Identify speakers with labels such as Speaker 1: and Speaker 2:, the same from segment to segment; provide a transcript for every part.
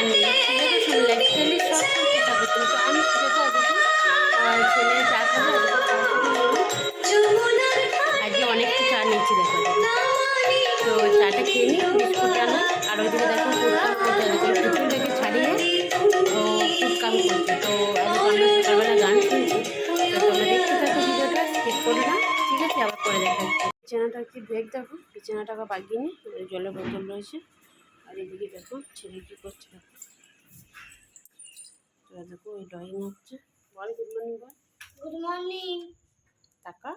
Speaker 1: ছেলে তো শুনলে ছেলে সব করতে থাকো তুমি তো আমি শুধু আজকে আর ছেলে চা নিয়েছি দেখো। চাটা খেয়ে নিই আর তো আমরা গান শুনছি দেখতে করো না, ঠিক আছে? বিছানাটা দেখো বিছানাটা আবার বাগিয়ে নিই জলের বোতল রয়েছে। আর এদিকে দেখো ছেলে কী করছে দেখো। তো দেখো ওই ড্রয়িং হচ্ছে। বল গুড মর্নিং বল।
Speaker 2: গুড মর্নিং
Speaker 1: টাকা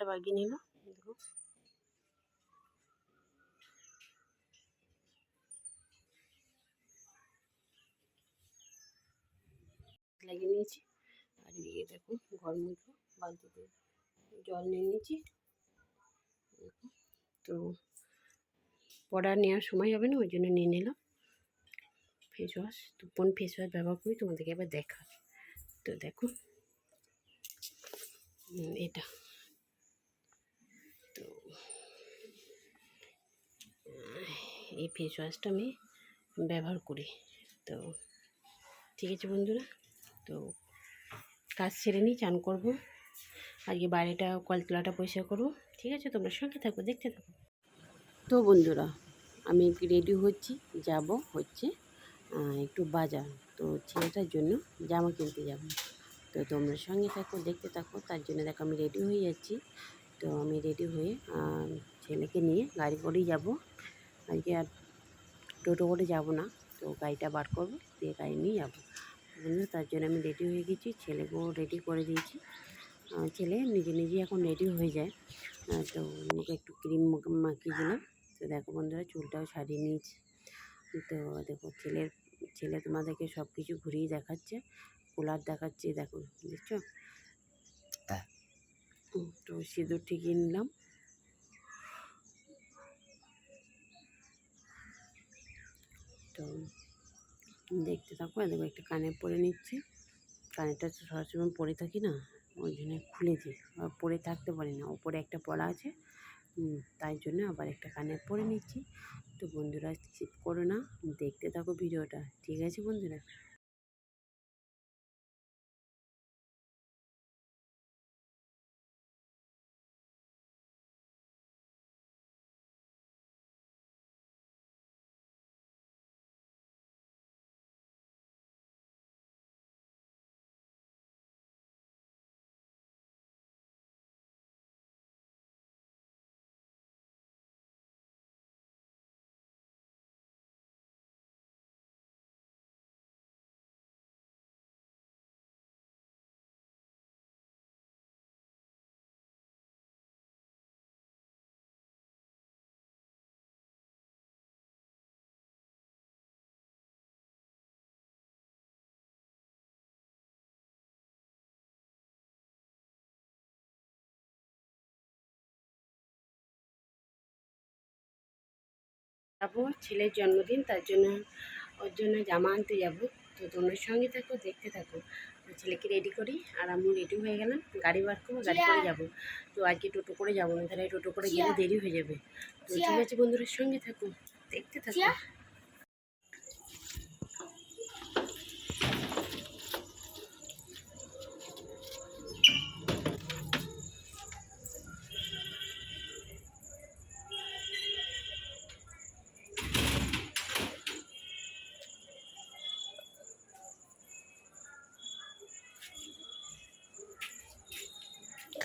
Speaker 1: বিছানাটা বাগিয়ে নিল, দেখো। লাগিয়ে নিয়েছি। আর এদিকে দেখো, ঘর মুখো বালতিতে জল নিয়ে নিয়েছি। তো পড়া নেওয়ার সময় হবে না, ওই জন্য নিয়ে নিলাম। ফেস ওয়াশ তো কোন ফেস ওয়াশ ব্যবহার করি, তোমাদেরকে এবার দেখা তো দেখো এটা। এই ফেস ওয়াশটা আমি ব্যবহার করি। তো ঠিক আছে বন্ধুরা, তো কাজ সেরে নিই, চান করব। আজকে বাড়িটা কলতলাটা পরিষ্কার করব। ঠিক আছে, তোমরা সঙ্গে থাকো, দেখতে থাকো। তো বন্ধুরা, আমি রেডি হচ্ছি, যাব হচ্ছে একটু বাজার। তো ছেলেটার জন্য জামা কিনতে যাব। তো তোমরা সঙ্গে থাকো, দেখতে থাকো, তার জন্য দেখো আমি রেডি হয়ে যাচ্ছি। তো আমি রেডি হয়ে ছেলেকে নিয়ে গাড়ি করেই যাব। আজকে আর টোটো করে যাব না। তো গাড়িটা বার করব দিয়ে গাড়ি নিয়ে যাব। বন্ধু তার জন্য আমি রেডি হয়ে গেছি ছেলেকেও রেডি করে দিয়েছি। ছেলে নিজে নিজে এখন রেডি হয়ে যায়। তো মুখে একটু ক্রিম মাখিয়ে দিলাম। তো দেখো বন্ধুরা চুলটাও সারিয়ে নিয়েছি। তো দেখো ছেলের ছেলে তোমাদেরকে সব কিছু ঘুরিয়ে দেখাচ্ছে কুলার দেখাচ্ছে দেখো দেখছ? হুম, তো সিঁদুর ঠিকিয়ে নিলাম। তো দেখতে থাকো আর দেখো, একটা কানে পরে নিচ্ছি। কানেরটা সবসময় পরে থাকি না, ওই জন্য খুলেছি। আর পরে থাকতে পারি না, ওপরে একটা পড়া আছে। তাই জন্য আবার একটা কানে পরে নিচ্ছি। তো বন্ধুরা চিপ করো না, দেখতে থাকো ভিডিওটা। ঠিক আছে বন্ধুরা? যাব ছেলের জন্মদিন তার জন্য ওর জন্য জামা আনতে যাব। তো তোমরা সঙ্গে থাকো দেখতে থাকো। ছেলেকে রেডি করি আর আমি রেডি হয়ে গেলাম গাড়ি বার করব গাড়ি করে যাব। তো আজকে টোটো করে যাব না তাহলে টোটো করে গেলে দেরি হয়ে যাবে। তো ঠিক আছে বন্ধুদের সঙ্গে থাকো দেখতে থাকো।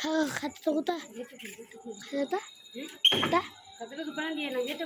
Speaker 2: খা- খাতাটা কোথায়? খাতাটা খাতা
Speaker 1: খাতাটা দোকানে দিয়ে না গেটে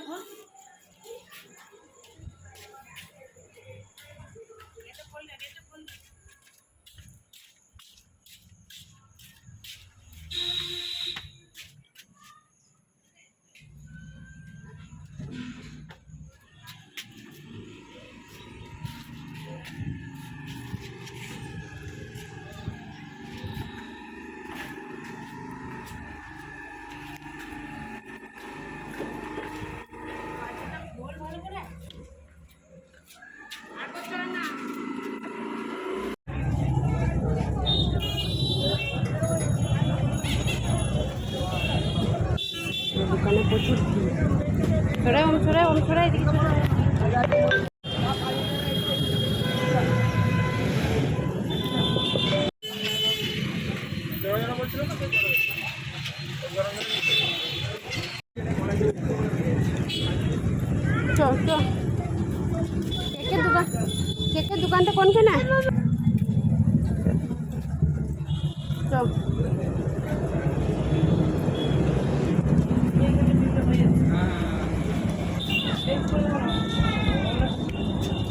Speaker 1: সরাই ওম সরাই ওম সরাই এদিকে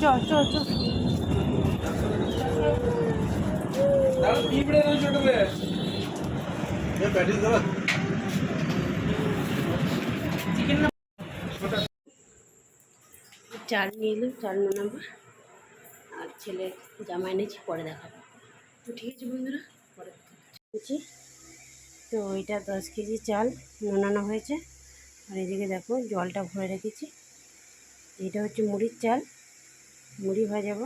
Speaker 1: চল চল চল। চাল নিয়ে এলাম চাল নামাবো আর ছেলে জামা এনেছি, পরে দেখাবো। তো ঠিক আছে বন্ধুরা, পরে দেখাচ্ছি তো এটা দশ কেজি চাল, নানানো হয়েছে। আর এদিকে দেখো, জলটা ভরে রেখেছি। এটা হচ্ছে মুড়ির চাল। মুড়ি ভাজাবো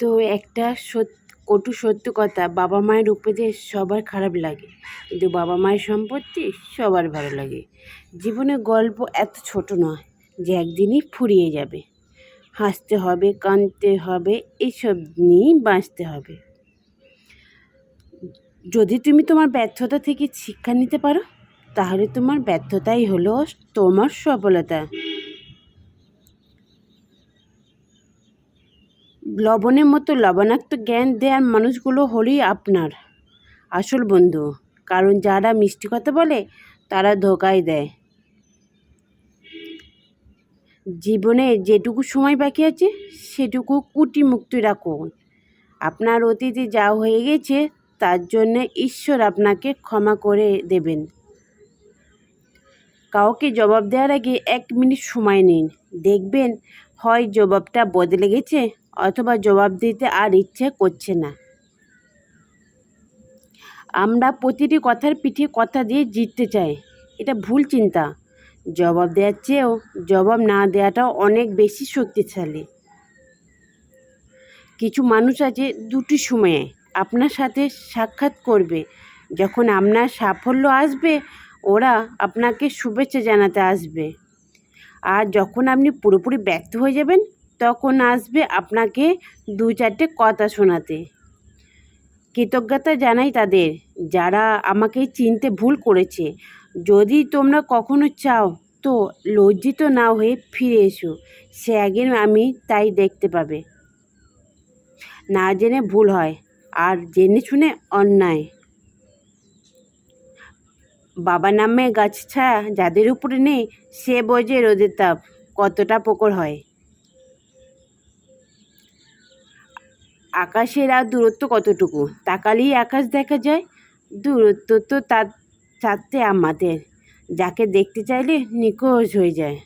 Speaker 1: তো একটা সত্য কটু সত্য কথা, বাবা মায়ের উপদেশ সবার খারাপ লাগে। কিন্তু বাবা মায়ের সম্পত্তি সবার ভালো লাগে। জীবনের গল্প এত ছোট নয় যে একদিনই ফুরিয়ে যাবে। হাসতে হবে, কাঁদতে হবে এইসব নিয়েই বাঁচতে হবে। যদি তুমি তোমার ব্যর্থতা থেকে শিক্ষা নিতে পারো, তাহলে তোমার ব্যর্থতাই হলো তোমার সফলতা। লবণের মতো লবণাক্ত জ্ঞান দেওয়ার মানুষগুলো হলেই আপনার। আসল বন্ধু, কারণ যারা মিষ্টি কথা বলে, তারা ধোকায় দেয়। জীবনে যেটুকু সময় বাকি আছে, সেটুকু কুটি মুক্তি রাখুন। আপনার অতীতে যা হয়ে গেছে, তার জন্য ঈশ্বর আপনাকে ক্ষমা করে দেবেন। কাউকে জবাব দেওয়ার আগে এক মিনিট সময় নিন। দেখবেন হয় জবাবটা বদলে গেছে অথবা জবাব দিতে আর ইচ্ছে করছে না। আমরা প্রতিটি কথার পিঠে কথা দিয়ে জিততে চাই। এটা ভুল চিন্তা। জবাব দেওয়ার চেয়েও জবাব না দেওয়াটাও অনেক বেশি শক্তিশালী। কিছু মানুষ আছে দুটি সময়ে আপনার সাথে সাক্ষাৎ করবে। যখন আপনার সাফল্য আসবে, ওরা আপনাকে শুভেচ্ছা জানাতে আসবে। আর যখন আপনি পুরোপুরি ব্যর্থ হয়ে যাবেন তখন আসবে আপনাকে দু চারটে কথা শোনাতে। কৃতজ্ঞতা জানাই তাদের, যারা আমাকে চিনতে ভুল করেছে। যদি তোমরা কখনো চাও তো লজ্জিত না হয়ে ফিরে এসো, সে একদিন আমি তাই দেখতে পাবে। না জেনে ভুল হয়, আর জেনে শুনে অন্যায়। বাবা নামে গাছ ছায়া যাদের উপরে নেই, সে বোঝে রোদের তাপ, কতটা প্রকর হয়। আকাশের আর দূরত্ব কতটুকু? তাকালেই আকাশ দেখা যায়। দূরত্ব তো তার সাথে আমাদের, যাকে দেখতে চাইলে নিখোঁজ হয়ে যায়।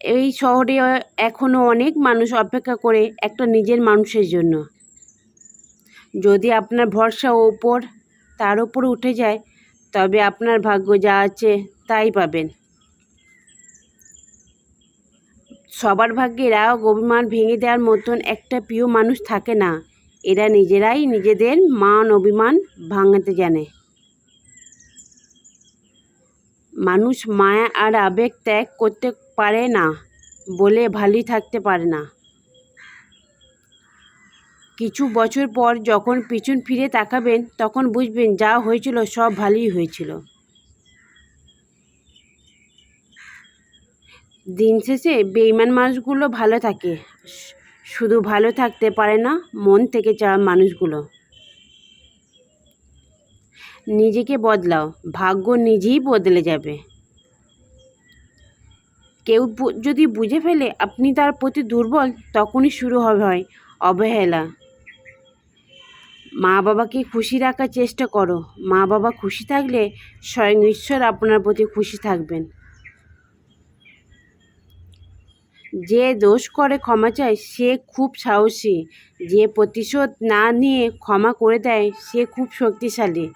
Speaker 1: এই শহরে এখনও অনেক মানুষ অপেক্ষা করে একটা নিজের মানুষের জন্য। যদি আপনার ভরসা ওপর তার ওপর উঠে যায়, তবে আপনার ভাগ্য যা আছে তাই পাবেন। সবার ভাগ্যে রাগ অভিমান ভেঙে দেওয়ার মতন একটা প্রিয় মানুষ থাকে না। এরা নিজেরাই নিজেদের মান অভিমান ভাঙাতে জানে। মানুষ মায়া আর আবেগ ত্যাগ করতে পারে না বলে ভালোই থাকতে পারে না। কিছু বছর পর যখন পিছন ফিরে তাকাবেন, তখন বুঝবেন যা হয়েছিল সব ভালোই হয়েছিল। দিন শেষে বেইমান মানুষগুলো ভালো থাকে। শুধু ভালো থাকতে পারে না, মন থেকে চাওয়া মানুষগুলো। নিজেকে বদলাও, ভাগ্য নিজেই বদলে যাবে। কেউ যদি বুঝে ফেলে আপনি তার প্রতি দুর্বল, তখনই শুরু হবে হয় অবহেলা। মা বাবাকে খুশি রাখার চেষ্টা করো। মা বাবা খুশি থাকলে স্বয়ং ঈশ্বর আপনার প্রতি খুশি থাকবেন। যে দোষ করে ক্ষমা চায়, সে খুব সাহসী। যে প্রতিশোধ না নিয়ে ক্ষমা করে দেয়, সে খুব শক্তিশালী।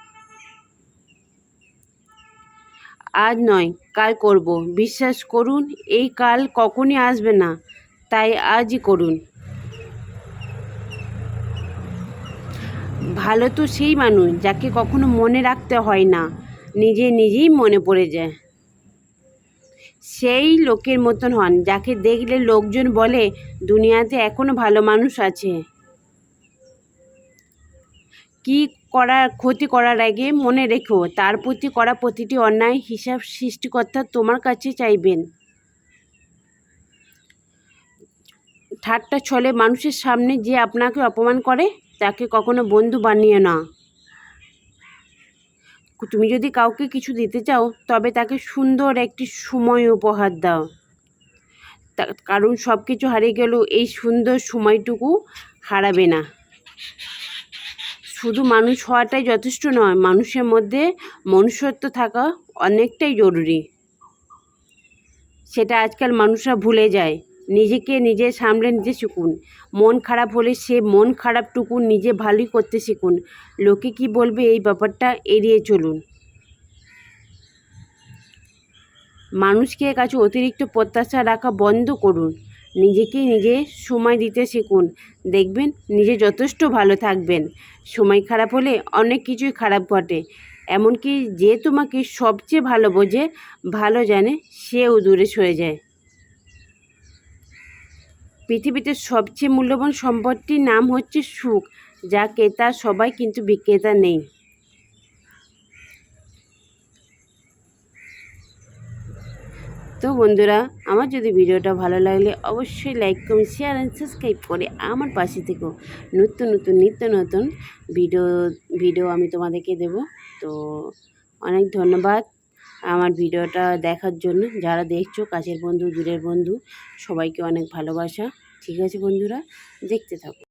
Speaker 1: আজ নয়, কাল করব। বিশ্বাস করুন, এই কাল কখনই আসবে না। তাই আজই করুন। ভালো তো সেই মানুষ, যাকে কখনো মনে রাখতে হয় না। নিজে নিজেই মনে পড়ে যায়। সেই লোকের মতন হন, যাকে দেখলে লোকজন বলে, দুনিয়াতে এখনও ভালো মানুষ আছে। কি করার ক্ষতি করার আগে মনে রেখো, তার প্রতি করা প্রতিটি অন্যায় হিসাব সৃষ্টিকর্তা তোমার কাছে চাইবেন। ঠাট্টা ছলে মানুষের সামনে যে আপনাকে অপমান করে, তাকে কখনো বন্ধু বানিয়ে না। তুমি যদি কাউকে কিছু দিতে চাও, তবে তাকে সুন্দর একটি সময় উপহার দাও। কারণ সব কিছু হারিয়ে গেলেও এই সুন্দর সময়টুকু হারাবে না। শুধু মানুষ হওয়াটাই যথেষ্ট নয়, মানুষের মধ্যে মনুষ্যত্ব থাকা অনেকটাই জরুরি। সেটা আজকাল মানুষরা ভুলে যায়। নিজেকে নিজে সামলে নিতে শিখুন। মন খারাপ হলে সে মন খারাপটুকু নিজে ভালোই করতে শিখুন। লোকে কি বলবে এই ব্যাপারটা এড়িয়ে চলুন। মানুষকে কাছে অতিরিক্ত প্রত্যাশা রাখা বন্ধ করুন। নিজেকে নিজে সময় দিতে শিখুন। দেখবেন নিজে যথেষ্ট ভালো থাকবেন। সময় খারাপ হলে অনেক কিছুই খারাপ ঘটে। এমনকি যে তোমাকে সবচেয়ে ভালো বোঝে, ভালো জানে, সেও দূরে সরে যায়। পৃথিবীতে সবচেয়ে মূল্যবান সম্পদটির নাম হচ্ছে সুখ, যা ক্রেতা, সবাই কিন্তু বিক্রেতা নেই। তো বন্ধুরা, আমার যদি ভিডিওটা ভালো লাগলে অবশ্যই like, comment share and subscribe করে আমার পাশে থেকেও নতুন নতুন, নিত্য নতুন ভিডিও ভিডিও আমি তোমাদেরকে দেব। তো অনেক ধন্যবাদ। আমার ভিডিওটা দেখার জন্য। যারা দেখছ, কাছের বন্ধু, দূরের বন্ধু, সবাইকে অনেক ভালোবাসা। ঠিক আছে বন্ধুরা, দেখতে থাকো।